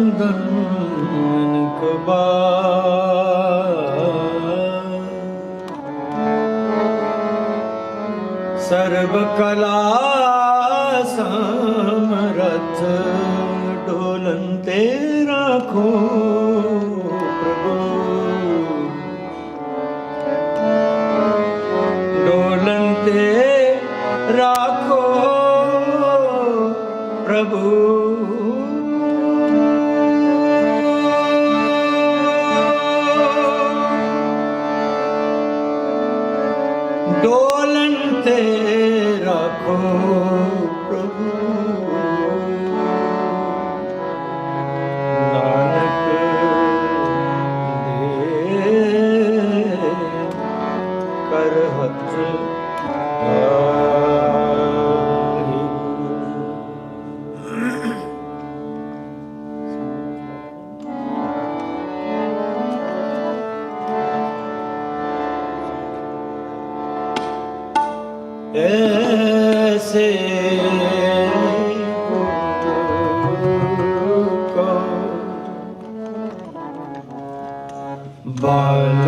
ਬੰਧਨ ਕਬਾ ਸਰਬ ਕਲਾ ਸਮਰਥ ਢੋਲਨ ਤੇ ਰੱਖੋ ਪ੍ਰਭੂ ਢੋਲਨ ਤੇ ਰੱਖੋ ਪ੍ਰਭੂ কাছে বল।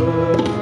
Oh.